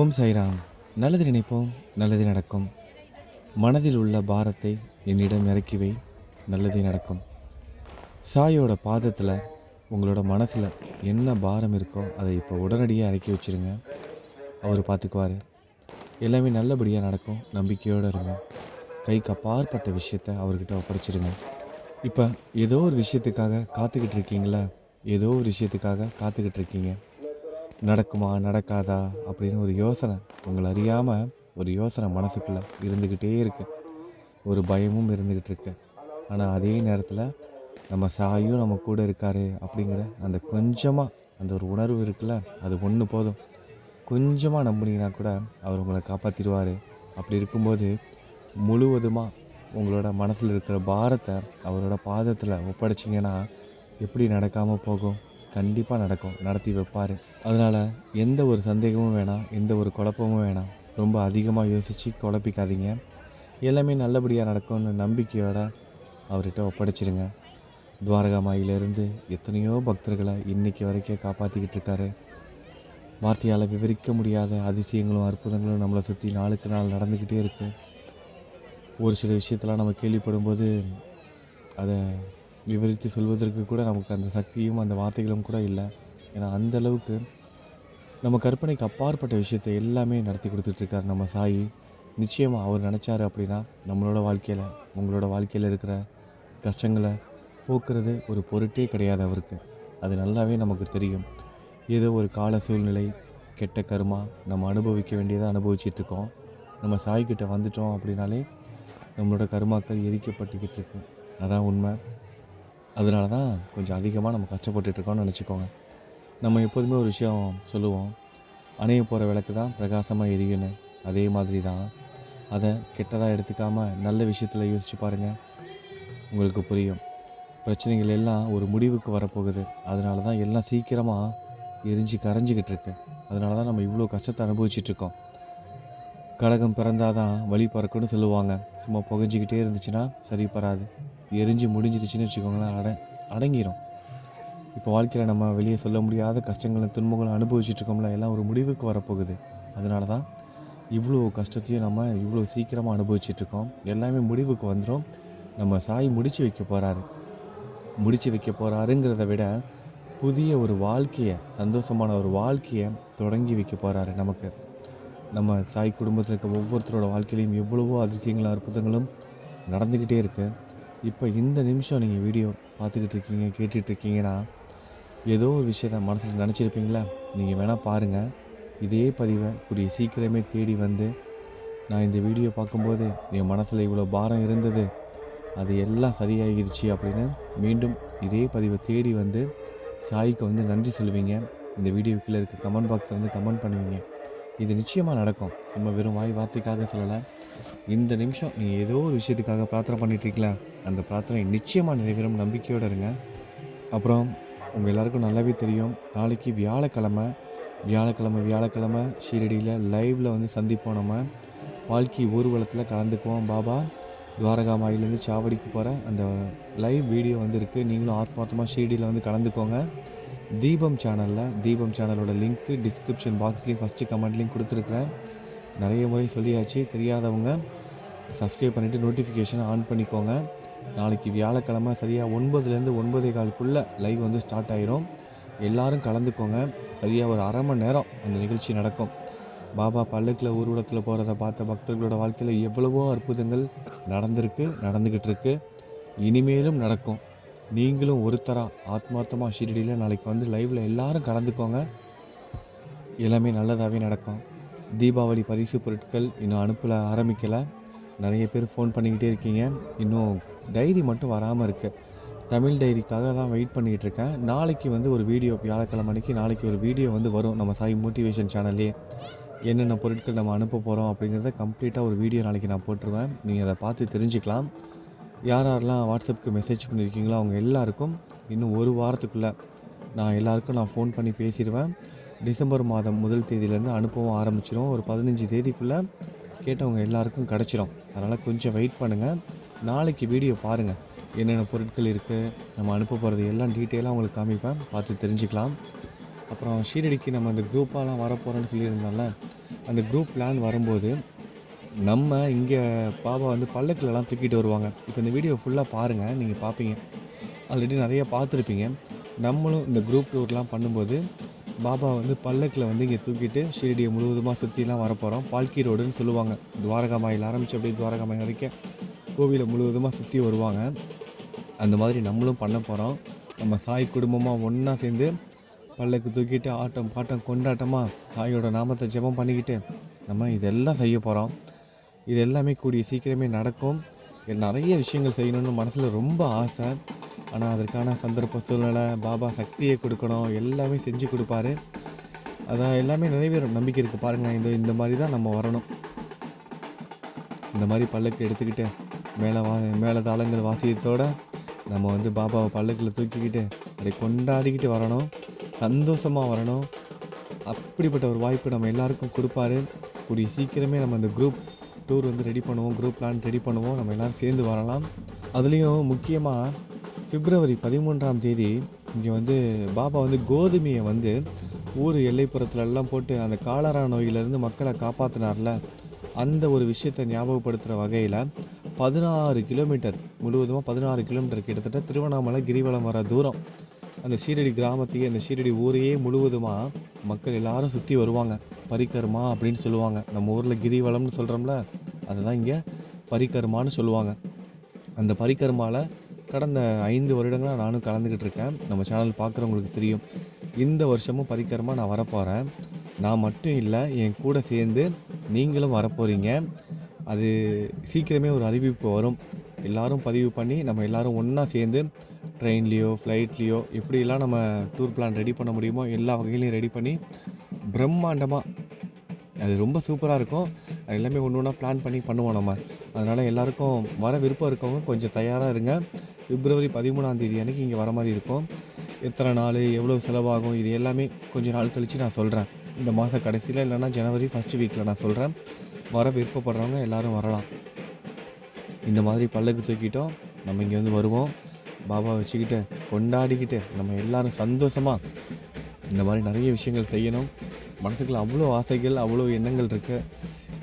ஓம் சாய்ராம். நல்லது நினைப்போம் நல்லது நடக்கும். மனதில் உள்ள பாரத்தை என்னிடம் இறக்கி வை நல்லது நடக்கும். சாயோட பாதத்தில் உங்களோட மனசில் என்ன பாரம் இருக்கோ அதை இப்போ உடனடியாக இறக்கி வச்சிருங்க. அவர் பார்த்துக்குவார் எல்லாமே நல்லபடியாக நடக்கும். நம்பிக்கையோடு இருங்க. கைக்கு அப்பாற்பட்ட விஷயத்தை அவர்கிட்ட ஒப்படைச்சிருங்க. இப்போ ஏதோ ஒரு விஷயத்துக்காக காத்துக்கிட்டு இருக்கீங்களா ஏதோ ஒரு விஷயத்துக்காக காத்துக்கிட்டு இருக்கீங்க. நடக்குமா நடக்காதா அப்படின்னு ஒரு யோசனை. உங்களை அறியாமல் ஒரு யோசனை மனசுக்குள்ளே இருந்துக்கிட்டே இருக்கு. ஒரு பயமும் இருந்துக்கிட்டு இருக்கு. ஆனால் அதே நேரத்தில் நம்ம சாயும் நம்ம கூட இருக்காரு அப்படிங்கிற அந்த கொஞ்சமாக அந்த ஒரு உணர்வு இருக்குல்ல அது ஒன்று போதும். கொஞ்சமாக நம்புனீங்கன்னா கூட அவர் உங்களை காப்பாற்றிடுவார் அப்படி இருக்கும்போது முழுவதுமாக உங்களோட மனசில் இருக்கிற பாரத்தை அவரோட பாதத்தில் ஒப்படைச்சிங்கன்னா எப்படி நடக்காமல் போகும்? கண்டிப்பாக நடக்கும். நடத்தி வைப்பார். அதனால் எந்த ஒரு சந்தேகமும் வேணாம். எந்த ஒரு குழப்பமும் வேணாம். ரொம்ப அதிகமாக யோசித்து குழப்பிக்காதீங்க. எல்லாமே நல்லபடியாக நடக்கும்னு நம்பிக்கையோட அவர்கிட்ட ஒப்படைச்சிருங்க. துவாரகா மாயிலிருந்து எத்தனையோ பக்தர்களை இன்னைக்கு வரைக்கும் காப்பாற்றிக்கிட்டு இருக்காரு. வார்த்தையால் விவரிக்க முடியாத அதிசயங்களும் அற்புதங்களும் நம்மளை சுற்றி நாளுக்கு நாள் நடந்துக்கிட்டே இருக்குது ஒரு சில விஷயத்தெல்லாம் நம்ம கேள்விப்படும்போது அதை விவரித்து சொல்வதற்கு கூட நமக்கு அந்த சக்தியும் அந்த வார்த்தைகளும் கூட இல்லை. ஏன்னா அந்த அளவுக்கு நம்ம கற்பனைக்கு அப்பாற்பட்ட விஷயத்தை எல்லாமே நடத்தி கொடுத்துட்ருக்கார் நம்ம சாயி. நிச்சயமாக அவர் நினச்சாரு அப்படின்னா நம்மளோட வாழ்க்கையில் உங்களோட வாழ்க்கையில் இருக்கிற கஷ்டங்களை போக்குறது ஒரு பொருட்டே கிடையாது அவருக்கு. அது நல்லாவே நமக்கு தெரியும். ஏதோ ஒரு கால சூழ்நிலை கெட்ட கருமா நம்ம அனுபவிக்க வேண்டியதை அனுபவிச்சிட்ருக்கோம். நம்ம சாய்கிட்ட வந்துட்டோம் அப்படின்னாலே நம்மளோட கருமாக்கள் எரிக்கப்பட்டுக்கிட்டு இருக்கு அதான் உண்மை. அதனால தான் கொஞ்சம் அதிகமாக நம்ம கஷ்டப்பட்டுட்ருக்கோம்னு நினச்சிக்கோங்க. நம்ம எப்போதுமே ஒரு விஷயம் சொல்லுவோம். அணைய போகிற விளக்கு தான் பிரகாசமாக எரியுன்னு அதே மாதிரி தான் அதை கெட்டதாக எடுத்துக்காமல் நல்ல விஷயத்தில் யோசிச்சு பாருங்கள் உங்களுக்கு புரியும். பிரச்சனைகள் எல்லாம் ஒரு முடிவுக்கு வரப்போகுது. அதனால தான் எல்லாம் சீக்கிரமாக எரிஞ்சு கரைஞ்சிக்கிட்டு இருக்கு அதனால தான் நம்ம இவ்வளோ கஷ்டத்தை அனுபவிச்சிட்ருக்கோம். கடகம் பிறந்தாதான் வழி பறக்குன்னு சொல்லுவாங்க. சும்மா புகஞ்சிக்கிட்டே இருந்துச்சுன்னா சரி பராது. எரிஞ்சு முடிஞ்சிருச்சுன்னு வச்சுக்கோங்களேன் அட அடங்கிரும். இப்போ வாழ்க்கையில் நம்ம வெளியே சொல்ல முடியாத கஷ்டங்களும் துன்பங்களும் அனுபவிச்சுட்ருக்கோம்ல எல்லாம் ஒரு முடிவுக்கு வரப்போகுது. அதனால தான் இவ்வளோ கஷ்டத்தையும் நம்ம இவ்வளோ சீக்கிரமாக அனுபவிச்சிட்ருக்கோம். எல்லாமே முடிவுக்கு வந்துடும் நம்ம சாய் முடித்து வைக்க போகிறாரு முடிச்சு வைக்க போகிறாருங்கிறத விட புதிய ஒரு வாழ்க்கையை சந்தோஷமான ஒரு வாழ்க்கையை தொடங்கி வைக்க போகிறாரு நமக்கு. நம்ம சாய் குடும்பத்தில் இருக்க ஒவ்வொருத்தரோட வாழ்க்கையிலையும் எவ்வளவோ அதிசயங்களும் அற்புதங்களும் நடந்துக்கிட்டே இருக்குது இப்போ இந்த நிமிஷம் நீங்கள் வீடியோ பார்த்துக்கிட்டு இருக்கீங்க கேட்டுட்ருக்கீங்கன்னா ஏதோ ஒரு விஷயத்த மனசில் நினச்சிருப்பீங்களா? நீங்கள் வேணால் பாருங்கள் இதே பதிவை கூடிய சீக்கிரமே தேடி வந்து நான் இந்த வீடியோ பார்க்கும்போது என் மனசில் இவ்வளோ பாரம் இருந்தது அது எல்லாம் சரியாகிடுச்சு அப்படின்னு மீண்டும் இதே பதிவை தேடி வந்து சாய்க்கு வந்து நன்றி சொல்லுவீங்க. இந்த வீடியோக்குள்ளே இருக்க கமெண்ட் பாக்ஸில் வந்து கமெண்ட் பண்ணுவீங்க. இது நிச்சயமாக நடக்கும். நம்ம வெறும் வாய் வார்த்தைக்காக சொல்லலை. இந்த நிமிஷம் நீங்கள் ஏதோ ஒரு விஷயத்துக்காக பிரார்த்தனை பண்ணிட்டு அந்த பிரார்த்தனை நிச்சயமாக நிறைவேறும். நம்பிக்கையோடு இருங்க. அப்புறம் உங்கள் எல்லாருக்கும் நல்லாவே தெரியும். நாளைக்கு வியாழக்கிழமை வியாழக்கிழமை வியாழக்கிழமை ஷீரடியில் லைவில் வந்து சந்திப்போம் நம்ம. வாழ்க்கை ஊர்வலத்தில் கலந்துக்குவோம் பாபா. துவாரகா மாயிலேருந்து சாவடிக்கு போகிற அந்த லைவ் வீடியோ வந்து இருக்குது நீங்களும் ஆத்மார்த்தமாக ஷீரடியில் வந்து கலந்துக்கோங்க. தீபம் சேனலில் தீபம் சேனலோட லிங்க்கு டிஸ்கிரிப்ஷன் பாக்ஸ்லேயும் ஃபஸ்ட்டு கமெண்ட்லேயும் கொடுத்துருக்குறேன். நிறைய முறை சொல்லியாச்சு தெரியாதவங்க சப்ஸ்கிரைப் பண்ணிவிட்டு நோட்டிஃபிகேஷனை ஆன் பண்ணிக்கோங்க. நாளைக்கு வியாழக்கிழமை சரியாக ஒன்பதுலேருந்து ஒன்பதே காலுக்குள்ளே லைவ் வந்து ஸ்டார்ட் ஆயிரும். எல்லாரும் கலந்துக்கோங்க. சரியாக ஒரு அரை மணி நேரம் அந்த நிகழ்ச்சி நடக்கும். பாபா பல்லக்கில் ஊர்வலத்தில் போகிறத பார்த்த பக்தர்களோட வாழ்க்கையில் எவ்வளவோ அற்புதங்கள் நடந்திருக்கு நடந்துக்கிட்டு இருக்கு இனிமேலும் நடக்கும். நீங்களும் ஒருத்தராக ஆத்மார்த்தமாக ஷீரடியில் நாளைக்கு வந்து லைவில் எல்லாரும் கலந்துக்கோங்க. எல்லாமே நல்லதாகவே நடக்கும். தீபாவளி பரிசு பொருட்கள் இன்னும் அனுப்பல ஆரம்பிக்கலை. நிறைய பேர் ஃபோன் பண்ணிக்கிட்டே இருக்கீங்க. இன்னும் டைரி மட்டும் வராமல் இருக்குது தமிழ் டைரிக்காக தான் வெயிட் பண்ணிகிட்டு இருக்கேன். நாளைக்கு வந்து ஒரு வீடியோ வியாழக்கிழமை அன்றைக்கி நாளைக்கு ஒரு வீடியோ வந்து வரும் நம்ம சாய் மோட்டிவேஷன் சேனல்லே என்னென்ன பொருட்கள் நம்ம அனுப்ப போகிறோம் அப்படிங்கிறத கம்ப்ளீட்டாக ஒரு வீடியோ நாளைக்கு நான் போட்டுருவேன். நீங்கள் அதை பார்த்து தெரிஞ்சுக்கலாம். யார் யாரெல்லாம் வாட்ஸ்அப்புக்கு மெசேஜ் பண்ணியிருக்கீங்களோ அவங்க எல்லாருக்கும் இன்னும் ஒரு வாரத்துக்குள்ளே நான் எல்லாருக்கும் நான் ஃபோன் பண்ணி பேசிடுவேன். டிசம்பர் மாதம் முதல் தேதியிலேருந்து அனுப்பவும் ஆரம்பிச்சிடும் ஒரு பதினஞ்சு தேதிக்குள்ளே கேட்டவங்க எல்லாருக்கும் கிடச்சிரும். அதனால் கொஞ்சம் வெயிட் பண்ணுங்கள் நாளைக்கு வீடியோ பாருங்கள் என்னென்ன பொருட்கள் இருக்குது நம்ம அனுப்ப போகிறது எல்லாம் டீட்டெயிலாக உங்களுக்கு காமிப்பேன். பார்த்து தெரிஞ்சுக்கலாம். அப்புறம் ஷீரடிக்கு நம்ம அந்த குரூப்பாலாம் வரப்போகிறோன்னு சொல்லியிருந்தோம்ல அந்த குரூப் பிளான் வரும்போது நம்ம இங்கே பாபா வந்து பல்லக்கிலலாம் தூக்கிட்டு வருவாங்க. இப்போ இந்த வீடியோ ஃபுல்லாக பாருங்கள் நீங்கள் பார்ப்பீங்க ஆல்ரெடி நிறைய பார்த்துருப்பீங்க. நம்மளும் இந்த குரூப் டூர்லாம் பண்ணும்போது பாபா வந்து பல்லக்கில் வந்து இங்கே தூக்கிட்டு ஷீரடியை முழுவதுமாக சுற்றிலாம் வரப்போகிறோம். பால்கி ரோடுன்னு சொல்லுவாங்க. துவாரகாமாயில் ஆரம்பித்து அப்படியே துவாரகாமாய் வரைக்கும் கோவிலை முழுவதுமாக சுற்றி வருவாங்க. அந்த மாதிரி நம்மளும் பண்ண போகிறோம். நம்ம சாய் குடும்பமாக ஒன்றா சேர்ந்து பல்லக்கு தூக்கிட்டு ஆட்டம் பாட்டம் கொண்டாட்டமாக சாயோட நாமத்தை ஜெபம் பண்ணிக்கிட்டு நம்ம இதெல்லாம் செய்ய போகிறோம். இது எல்லாமே கூடிய சீக்கிரமே நடக்கும். நிறைய விஷயங்கள் செய்யணும்னு மனசில் ரொம்ப ஆசை. ஆனால் அதற்கான சந்தர்ப்ப சூழ்நிலை பாபா சக்தியை கொடுக்கணும் எல்லாமே செஞ்சு கொடுப்பாரு. அதான் எல்லாமே நிறைவேறும். நம்பிக்கை இருக்குது பாருங்கள் இந்த இந்த மாதிரி தான் நம்ம வரணும். இந்த மாதிரி பல்லக்கு எடுத்துக்கிட்டு மேலே வா மேலே தாளங்கள் வாசியத்தோட நம்ம வந்து பாபாவை பல்லக்கில் தூக்கிக்கிட்டு அதை கொண்டாடிக்கிட்டு வரணும். சந்தோஷமாக வரணும். அப்படிப்பட்ட ஒரு வாய்ப்பு நம்ம எல்லாருக்கும் கொடுப்பாரு. கூடிய சீக்கிரமே நம்ம அந்த குரூப் டூர் வந்து ரெடி பண்ணுவோம். குரூப் பிளான் ரெடி பண்ணுவோம். நம்ம எல்லோரும் சேர்ந்து வரலாம். அதுலேயும் முக்கியமாக பிப்ரவரி பதிமூன்றாம் தேதி இங்கே வந்து பாபா வந்து கோதுமையை வந்து ஊர் எல்லைப்புறத்துலலாம் போட்டு அந்த காலரா நோயிலிருந்து மக்களை காப்பாற்றினார்ல அந்த ஒரு விஷயத்தை ஞாபகப்படுத்துகிற வகையில் பதினாறு கிலோமீட்டர் முழுவதுமாக பதினாறு கிலோமீட்டர் கிட்டத்தட்ட திருவண்ணாமலை கிரிவலம் வர தூரம். அந்த ஷீரடி கிராமத்தையே அந்த ஷீரடி ஊரையே முழுவதுமாக மக்கள் எல்லாரும் சுற்றி வருவாங்க. பரிக்கர்மா அப்படின்னு சொல்லுவாங்க. நம்ம ஊரில் கிரிவலம்னு சொல்கிறோம்ல அதுதான் இங்கே பரிக்கர்மான்னு சொல்லுவாங்க. அந்த பரிக்கர்மாவில் கடந்த ஐந்து வருடங்களாக நானும் கலந்துக்கிட்டு இருக்கேன். நம்ம சேனல் பார்க்குறவங்களுக்கு தெரியும். இந்த வருஷமும் பரிக்கரமாக நான் வரப்போகிறேன் நான் மட்டும் இல்லை என் கூட சேர்ந்து நீங்களும் வரப்போகிறீங்க அது சீக்கிரமே ஒரு அறிவிப்பு வரும். எல்லாரும் பதிவு பண்ணி நம்ம எல்லாரும் ஒன்றா சேர்ந்து ட்ரெயின்லேயோ ஃப்ளைட்லேயோ எப்படியெல்லாம் நம்ம டூர் பிளான் ரெடி பண்ண முடியுமோ எல்லா வகையிலையும் ரெடி பண்ணி பிரம்மாண்டமாக அது ரொம்ப சூப்பராக இருக்கும். அது எல்லாமே ஒன்று ஒன்றா பிளான் பண்ணி பண்ணுவோம் நம்ம. அதனால் எல்லாருக்கும் வர விருப்பம் இருக்கவங்க கொஞ்சம் தயாராக இருங்க. பிப்ரவரி பதிமூணாம் தேதி அன்றைக்கி இங்கே வர மாதிரி இருக்கும். எத்தனை நாள் எவ்வளோ செலவாகும் இது எல்லாமே கொஞ்சம் நாள் கழித்து நான் சொல்கிறேன் இந்த மாத கடைசியில் இல்லைன்னா ஜனவரி ஃபஸ்ட் வீக்கில் நான் சொல்கிறேன் வர விருப்பப்படுறவங்க எல்லாரும் வரலாம். இந்த மாதிரி பல்லக்கு தூக்கிட்டோம். நம்ம இங்கே வந்து வருவோம். பாபா வச்சுக்கிட்டு கொண்டாடிக்கிட்டு நம்ம எல்லாரும் சந்தோஷமாக இந்த மாதிரி நிறைய விஷயங்கள் செய்யணும். மனசுக்குள்ள அவ்வளோ ஆசைகள் அவ்வளோ எண்ணங்கள் இருக்குது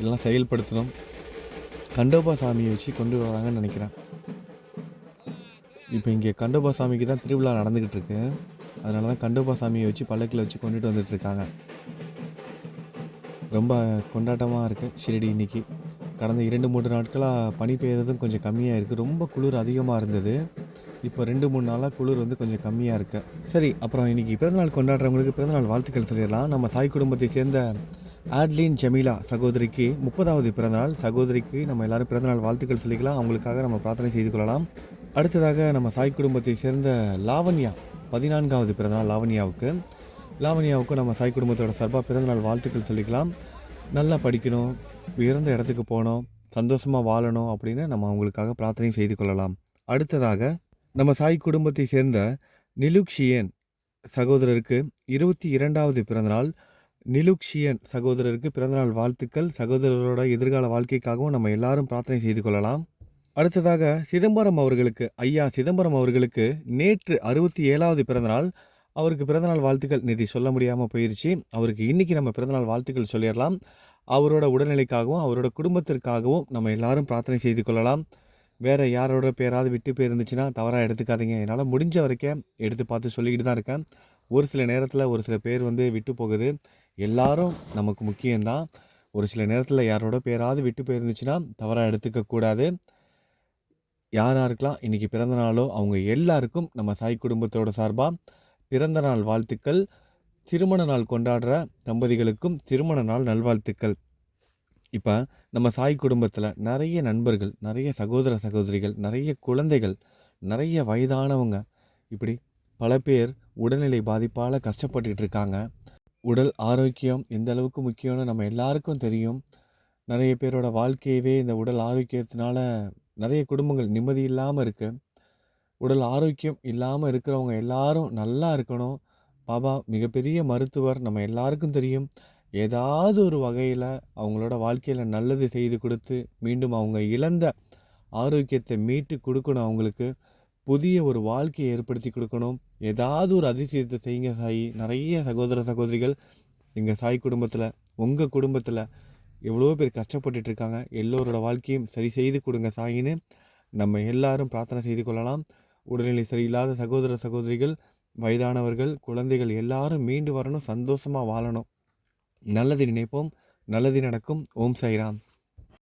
எல்லாம் செயல்படுத்தணும். கண்டோபா சாமியை வச்சு கொண்டு வராங்கன்னு நினைக்கிறேன். இப்போ இங்கே கண்டோபா சாமிக்கு தான் திருவிழா நடந்துக்கிட்டு இருக்கு. அதனால தான் கண்டோபா சாமியை வச்சு பல்லக்கில் வச்சு கொண்டுட்டு வந்துட்டுருக்காங்க ரொம்ப கொண்டாட்டமாக இருக்குது ஷிரடி இன்னைக்கு. கடந்த இரண்டு மூன்று நாட்களாக பனி பெய்யறதும் கொஞ்சம் கம்மியாக இருக்குது ரொம்ப குளிர் அதிகமாக இருந்தது. இப்போ ரெண்டு மூணு நாளாக குளிர் வந்து கொஞ்சம் கம்மியாக இருக்குது சரி அப்புறம் இன்னைக்கு பிறந்தநாள் கொண்டாடுறவங்களுக்கு பிறந்தநாள் வாழ்த்துக்கள் சொல்லிடலாம். நம்ம சாய் குடும்பத்தை சேர்ந்த ஆட்லின் ஜமீலா சகோதரிக்கு முப்பதாவது பிறந்தநாள். சகோதரிக்கு நம்ம எல்லாரும் பிறந்தநாள் வாழ்த்துக்கள் சொல்லிக்கலாம். அவங்களுக்காக நம்ம பிரார்த்தனை செய்து கொள்ளலாம். அடுத்ததாக நம்ம சாய் குடும்பத்தை சேர்ந்த லாவண்யா பதினான்காவது பிறந்தநாள் லாவண்யாவுக்கு. லாவண்யாவுக்கும் நம்ம சாய் குடும்பத்தோட சார்பாக பிறந்தநாள் வாழ்த்துக்கள் சொல்லிக்கலாம். நல்லா படிக்கணும் உயர்ந்த இடத்துக்கு போகணும் சந்தோஷமாக வாழணும் அப்படின்னு நம்ம அவங்களுக்காக பிரார்த்தனை செய்து கொள்ளலாம். அடுத்ததாக நம்ம சாய் குடும்பத்தை சேர்ந்த நிலுக்ஷியன் சகோதரருக்கு இருபத்தி இரண்டாவது பிறந்தநாள் நிலுக்ஷியன் சகோதரருக்கு பிறந்தநாள் வாழ்த்துக்கள். சகோதரரோட எதிர்கால வாழ்க்கைக்காகவும் நம்ம எல்லாரும் பிரார்த்தனை செய்து கொள்ளலாம். அடுத்ததாக சிதம்பரம் அவர்களுக்கு ஐயா சிதம்பரம் அவர்களுக்கு நேற்று அறுபத்தி ஏழாவது பிறந்தநாள். அவருக்கு பிறந்தநாள் வாழ்த்துக்கள் நிதி சொல்ல முடியாமல் போயிடுச்சு அவருக்கு இன்றைக்கி நம்ம பிறந்தநாள் வாழ்த்துக்கள் சொல்லிடலாம். அவரோட உடல்நிலைக்காகவும் அவரோட குடும்பத்திற்காகவும் நம்ம எல்லாரும் பிரார்த்தனை செய்து கொள்ளலாம். வேறு யாரோட பேராவது விட்டு போயிருந்துச்சுன்னா தவறாக எடுத்துக்காதீங்க. என்னால் முடிஞ்ச வரைக்கும் எடுத்து பார்த்து சொல்லிக்கிட்டு தான் இருக்கேன். ஒரு சில நேரத்தில் ஒரு சில பேர் வந்து விட்டு போகுது. எல்லாரும் நமக்கு முக்கியம்தான். ஒரு சில நேரத்தில் யாரோட பேராவது விட்டு போயிருந்துச்சுன்னா தவறாக எடுத்துக்கக்கூடாது யார் யாருக்கெல்லாம் இன்றைக்கி பிறந்த நாளோ அவங்க எல்லாருக்கும் நம்ம சாய் குடும்பத்தோட சார்பாக பிறந்த நாள் வாழ்த்துக்கள். திருமண நாள் கொண்டாடுற தம்பதிகளுக்கும் திருமண நாள் நல்வாழ்த்துக்கள். இப்போ நம்ம சாய் குடும்பத்தில் நிறைய நண்பர்கள் நிறைய சகோதர சகோதரிகள் நிறைய குழந்தைகள் நிறைய வயதானவங்க. இப்படி பல பேர் உடல்நிலை பாதிப்பால் கஷ்டப்பட்டுக்கிட்டு இருக்காங்க. உடல் ஆரோக்கியம் எந்த அளவுக்கு முக்கியம்னு நம்ம எல்லாருக்கும் தெரியும். நிறைய பேரோட வாழ்க்கையவே இந்த உடல் ஆரோக்கியத்தினால நிறைய குடும்பங்கள் நிம்மதி இல்லாமல் இருக்குது உடல் ஆரோக்கியம் இல்லாமல் இருக்கிறவங்க எல்லாரும் நல்லா இருக்கணும். பாபா மிகப்பெரிய மருத்துவர் நம்ம எல்லாருக்கும் தெரியும். ஏதாவது ஒரு வகையில் அவங்களோட வாழ்க்கையில் நல்லது செய்து கொடுத்து மீண்டும் அவங்க இழந்த ஆரோக்கியத்தை மீட்டு கொடுக்கணும் அவங்களுக்கு. புதிய ஒரு வாழ்க்கையை ஏற்படுத்தி கொடுக்கணும். ஏதாவது ஒரு அதிசயத்தை செய்யுங்க சாய். நிறைய சகோதர சகோதரிகள் எங்கள் சாய் குடும்பத்தில் உங்கள் குடும்பத்தில் எவ்வளோ பேர் கஷ்டப்பட்டுட்டு இருக்காங்க. எல்லோரோட வாழ்க்கையும் சரி செய்து கொடுங்க சாயின்னு நம்ம எல்லாரும் பிரார்த்தனை செய்து கொள்ளலாம். உடல்நிலை சரியில்லாத சகோதர சகோதரிகள் வயதானவர்கள் குழந்தைகள் எல்லாரும் மீண்டு வரணும். சந்தோஷமாக வாழணும். நல்லது நினைப்போம். நல்லது நடக்கும். ஓம் சாய்ராம்.